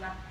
สุ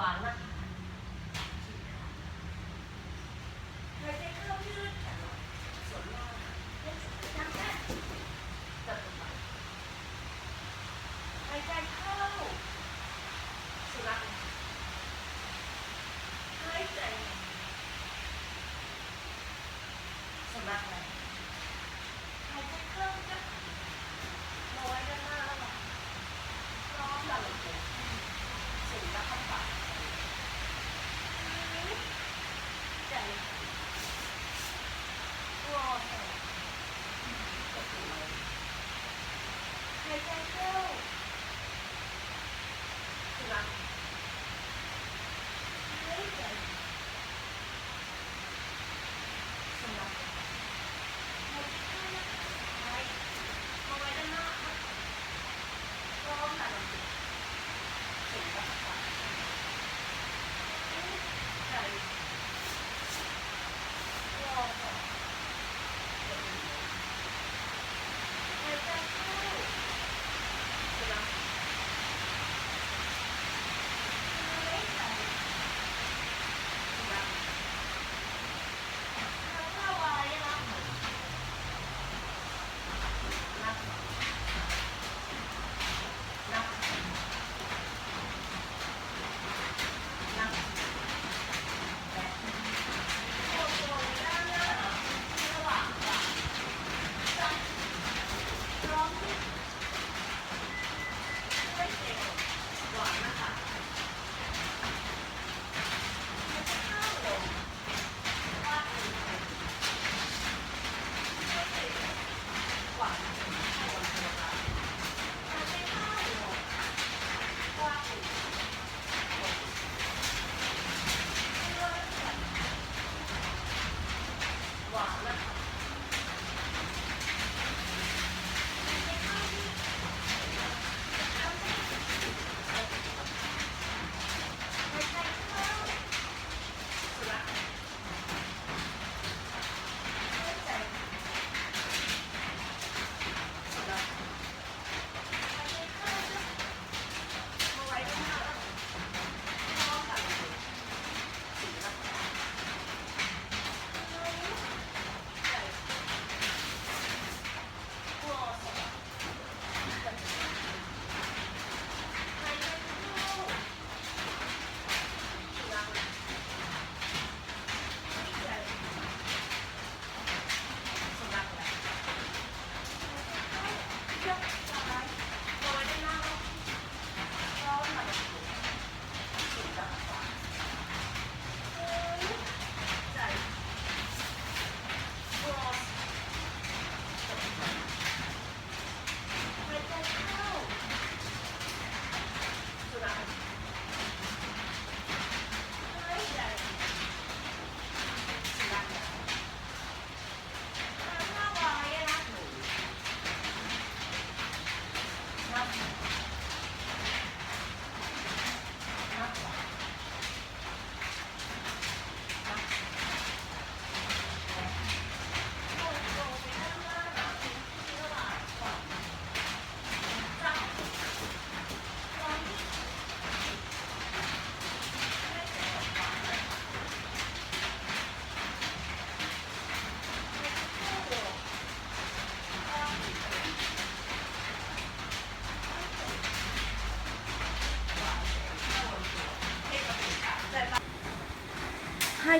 完了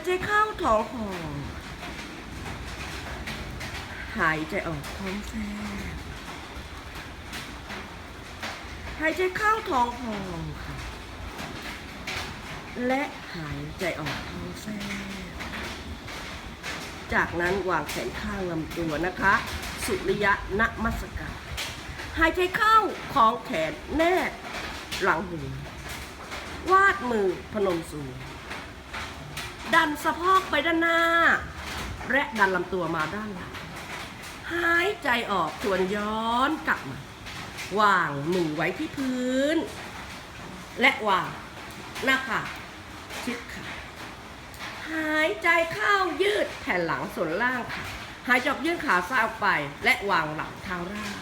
ใจเข้าท้องพองหายใจออกท้องแฟบหายใจเข้าท้องพองค่ะ และหายใจออกท้องแฟบจากนั้นวางแขนข้างลำตัวนะคะ สุริยะนมัสการหายใจเข้าของแขนแนบหลังหูวาดมือพนมสูง ดันสะโพกไปด้านหน้า และดันลำตัวมาด้านหลัง หายใจออกทวนย้อนกลับมาวางมือไว้ที่พื้น และวางหน้าผากชิดขาหายใจเข้ายืดแผ่นหลังส่วนล่างค่ะ หายใจออกยื่นขาซ้ายออกไป และวางหลังเท้าล่าง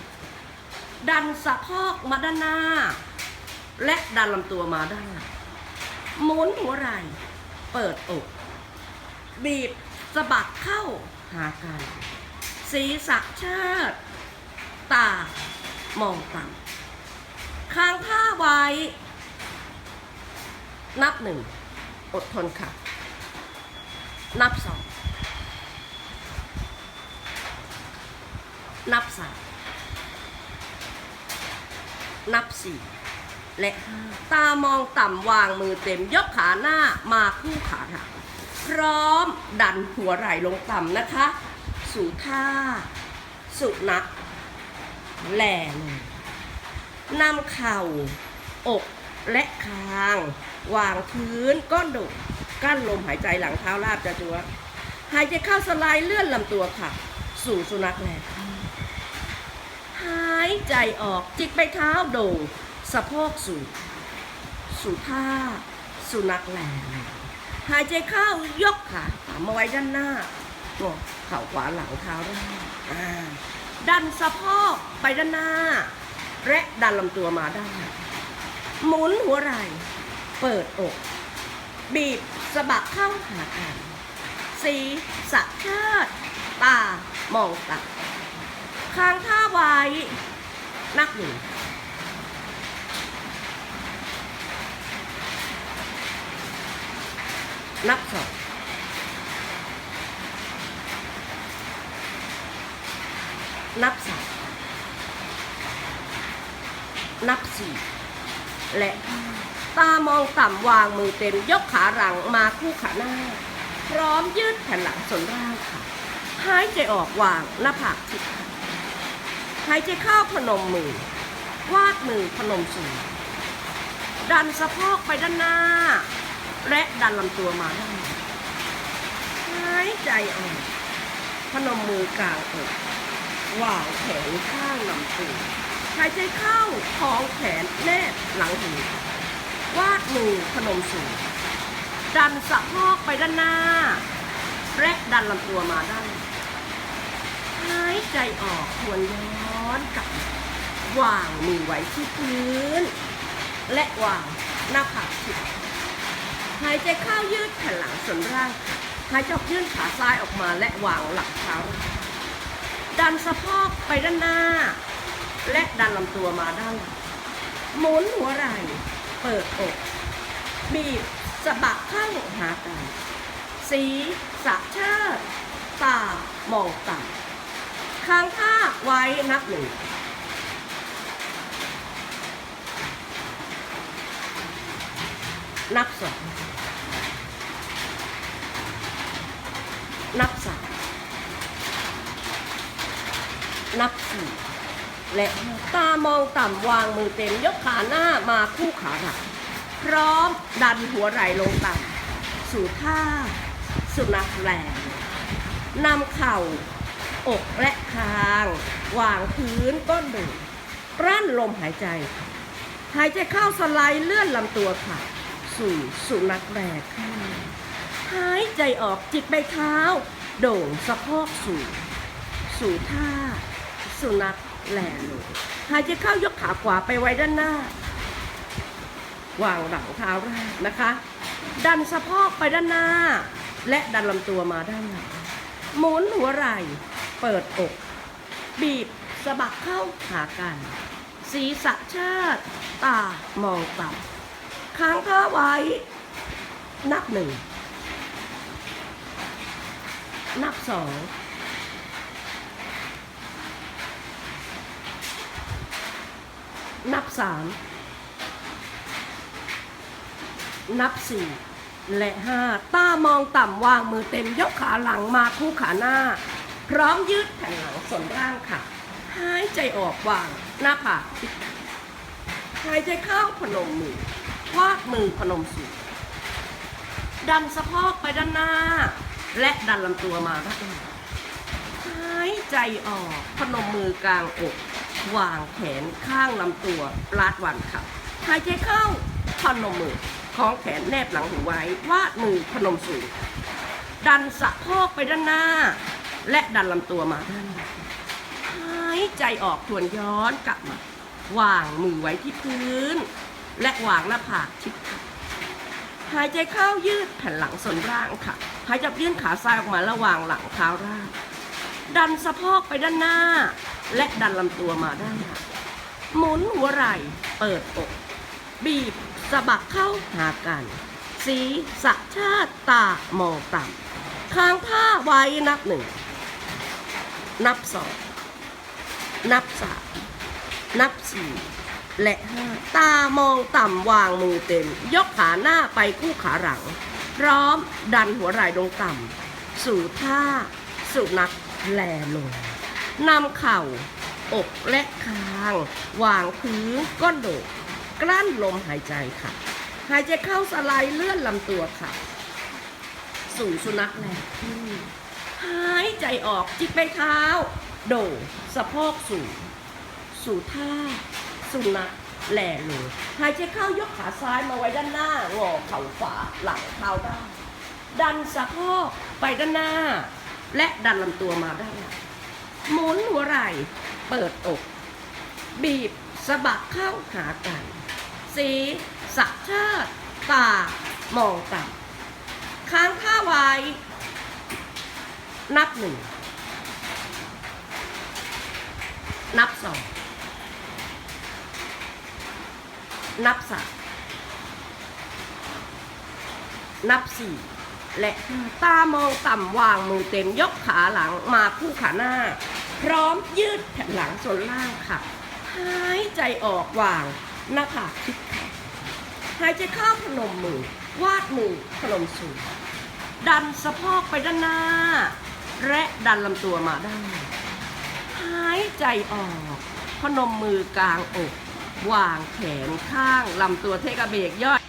ดันสะโพกมาด้านหน้า และดันลำตัวมาด้านหลังหมุนหัวไหล่เปิดอก บีบสะบัดเข้าหากันศีรษะเชิดตามองต่ำค้างผ้าไว้ นับหนึ่ง อดทนค่ะ นับสอง นับสามนับสี่และห้าตามองต่ำวางมือเต็มยกขาหน้ามาคู่ขาหลัง พร้อม ดันหัวไหล่ลงต่ำนะคะ สู่ท่า สุนักแหลงนำเข่า อกและคาง วางพื้นก้อนดุกั้นลมหายใจหลังเท้าลาบจะจัวหายใจเข้าสไลด์เลื่อนลำตัวค่ะ สู่สุนัขแหล่ขึ้นหายใจออกจิกไปเท้าโด่งสะโพกสู่ สู่ท่า สุนัขแหล่ หายใจเข้ายกขาขามาไว้ด้านหน้าตัวเข่าขวาหลังเท้าด้านหน้าดันสะโพกไปด้านหน้า และดันลำตัวมาด้านหลังหมุนหัวไหล่เปิดอก บีบสะบักเข้าหากันสีสะเชิดตามองตาค้างท่าไว้นับหนึ่ง นับสองนับสามนับสี่และตามองต่ำวางมือเต็มยกขาหลังมาคู่ขาหน้า พร้อมยืดแผ่นหลังส่วนล่างค่ะหายใจออกวางหน้าผากชิดหายใจเข้าพนมมือ วาดมือพนมสูงดันสะโพกไปด้านหน้า และดันลำตัวมาด้านหลังหายใจออกพนมมือกลางอกวางแขนข้างลำตัวหายใจเข้าของแขนแนบหลังหูวาดมือพนมสูงดันสะโพกไปด้านหน้า และดันลำตัวมาด้านหลังหายใจออกทวนย้อนกลับวางมือไว้ที่พื้น และวางหน้าผากชิด หายใจเข้ายืดแผ่นหลังส่วนร่างหายใจออกยื่นขาซ้ายออกมาและวางหลังเท้าดันสะโพกไปด้านหน้า และดันลำตัวมาด้านหลังหมุนหัวไหล่เปิดอกบีบสะบักข้างหากันสีสะเชิดตามองต่ำค้างท่าไว้นับหนึ่งนับสอง นับสามนับสี่และตามองต่ำวางมือเต็มยกขาหน้ามาคู่ขาหลังพร้อมดันหัวไหล่ลงต่ำสู่ท่า สุนัขแหลงนำเข่า อกและคาง วางพื้นก้นดึงกลั้นลมหายใจ หายใจเข้าสไลด์เลื่อนลำตัวค่ะ สู่สุนัขแบกขึ้น หายใจออกจิกใบเท้า โด่งสะโพกสู่สู่ท่า สุนัขแหล่ลงหายใจเข้ายกขาขวาไปไว้ด้านหน้า วางหลังเท้าแรกนะคะ ดันสะโพกไปด้านหน้า และดันลำตัวมาด้านหลังหมุนหัวไหล่เปิดอก บีบสะบักเข้าหากัน ศีรษะเชิดตามองต่ำค้างท่าไว้ นับหนึ่ง นับสองนับสามนับสี่และห้าต้ามองต่ำวางมือเต็มยกขาหลังมาคู่ขาหน้า พร้อมยืดแผ่นหลังส่วนร่างค่ะ หายใจออกวางหน้าผากหายใจเข้าพนมมือวาดมือพนมสูงดันสะโพกไปด้านหน้า และดันลำตัวมาด้านหลังหายใจออก พนมมือกลางอก วางแขนข้างลำตัวปลาดวันค่ะ หายใจเข้า พนมมือของแขนแนบหลังหูไว้ วาดมือพนมสูง ดันสะโพกไปด้านหน้า และดันลำตัวมาด้านหลังหายใจออกทวนย้อนกลับมา วางมือไว้ที่พื้น และวางหน้าผากชิดค่ะหายใจเข้ายืดแผ่นหลังส่วนร่างค่ะ หายใจยื่นขาซ้ายออกมาระหว่างหลังเท้าร่างดันสะโพกไปด้านหน้า และดันลำตัวมาด้านหลังหมุนหัวไหล่เปิดอก บีบสะบักเข้าหากัน สีสะชาติตามองต่ำค้างผ้าไว้นับหนึ่ง นับสอง นับสามนับสี่และห้าตามองต่ำวางมือเต็ม ยกขาหน้าไปคู่ขาหลัง พร้อมดันหัวไหล่ลงต่ำสู่ท่าสุนัขแลลงนำเข่า อกและคาง วางพื้นก้นโดดกลั้นลมหายใจค่ะ หายใจเข้าสไลด์เลื่อนลำตัวค่ะ สู่สุนัขแลหายใจออกจิกไปเท้า โดดสะโพกสูงสู่ท่าสุนัข แหล่ลงหายใจเข้ายกขาซ้ายมาไว้ด้านหน้างอเข่าขวาหลังเท้าด้านดันสะโพกไปด้านหน้า และดันลำตัวมาด้านหลังหมุนหัวไหล่เปิดอก บีบสะบักเข้าหากัน สีสักชาติตามองต่ำค้างท่าไว้ นับหนึ่ง นับสอง นับสามนับสี่และตามองต่ำวางมือเต็มยกขาหลังมาคู่ขาหน้า พร้อมยืดแผ่นหลังส่วนล่างค่ะหายใจออกวางหน้าผากชิดค่ะหายใจเข้าพนมมือ วาดมือพนมสูงดันสะโพกไปด้านหน้า และดันลำตัวมาได้หายใจออก พนมมือกลางอก วางแขนข้างลำตัวเทกะเบกย่อย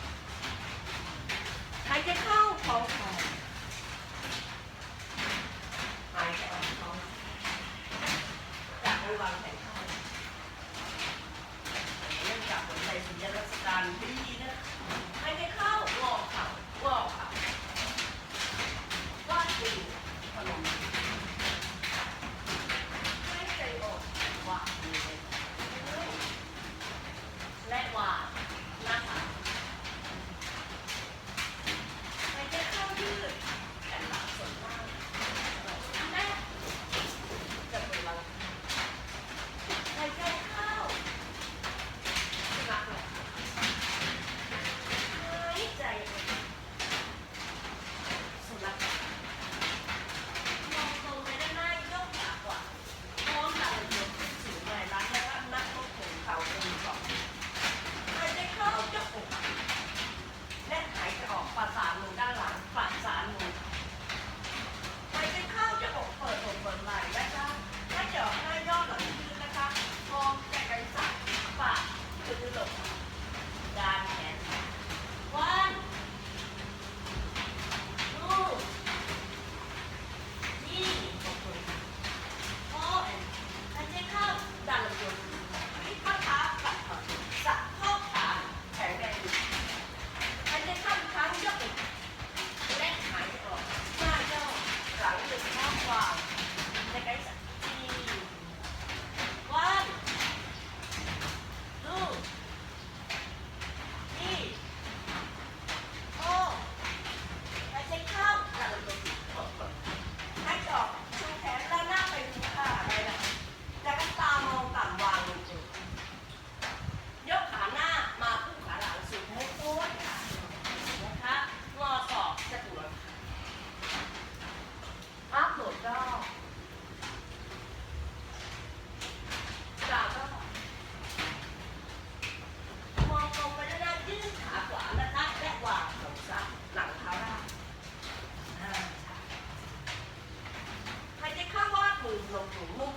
ลงถุงลูก